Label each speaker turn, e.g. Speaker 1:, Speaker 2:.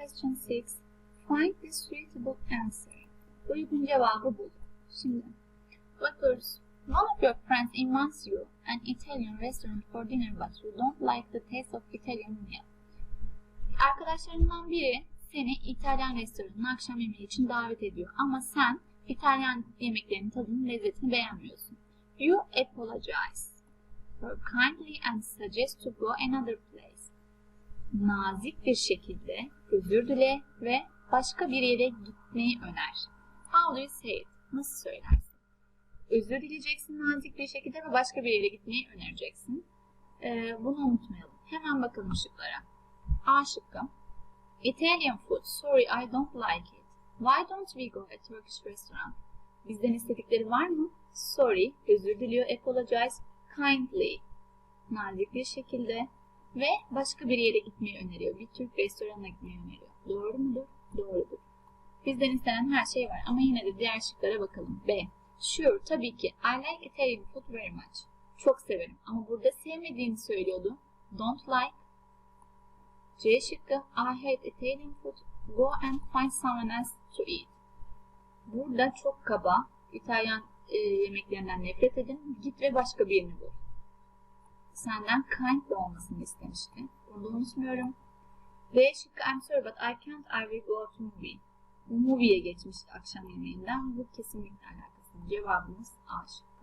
Speaker 1: question 6. Find the suitable answer. Uygun cevabı bul. Şimdi bakıyoruz. One of your friends invites you an Italian restaurant for dinner but you don't like the taste of Italian meal. Arkadaşlarından biri seni İtalyan restoranına akşam yemeği için davet ediyor ama sen İtalyan yemeklerinin tadını, lezzetini beğenmiyorsun. You apologize kindly and suggest to go another place. Nazik bir şekilde özür dile ve başka bir yere gitmeyi öner. How do you say it? Nasıl söylersin? Özür dileyeceksin nazik bir şekilde ve başka bir yere gitmeyi önereceksin. Ee, bunu unutmayalım. Hemen bakalım şıklara. A şıkkı. Italian food. Sorry, I don't like it. Why don't we go a Turkish restaurant? Bizden istedikleri var mı? Sorry, özür diliyor, apologize, kindly, nazik bir şekilde ve başka bir yere gitmeyi öneriyor. Bir Türk restoranına gitmeyi öneriyor. Doğru mudur? Doğrudur. Bizden istenen her şey var ama yine de diğer şıklara bakalım. B. Sure, tabii ki. I like Italian food very much. Çok severim ama burada sevmediğini söylüyordu. Don't like. C şıkkı. I hate Italian food. Go and find someone else to eat. Burada çok kaba. İtalyan e, yemeklerinden nefret edin. Git ve başka birini bul. Senden kind olmasını istemişti. Burada unutmuyorum. D şıkkı I'm sorry but I can't I will go to movie. Movie'ye geçmişti akşam yemeğinden. Bu kesinlikle alakasız. Cevabımız A şıkkı.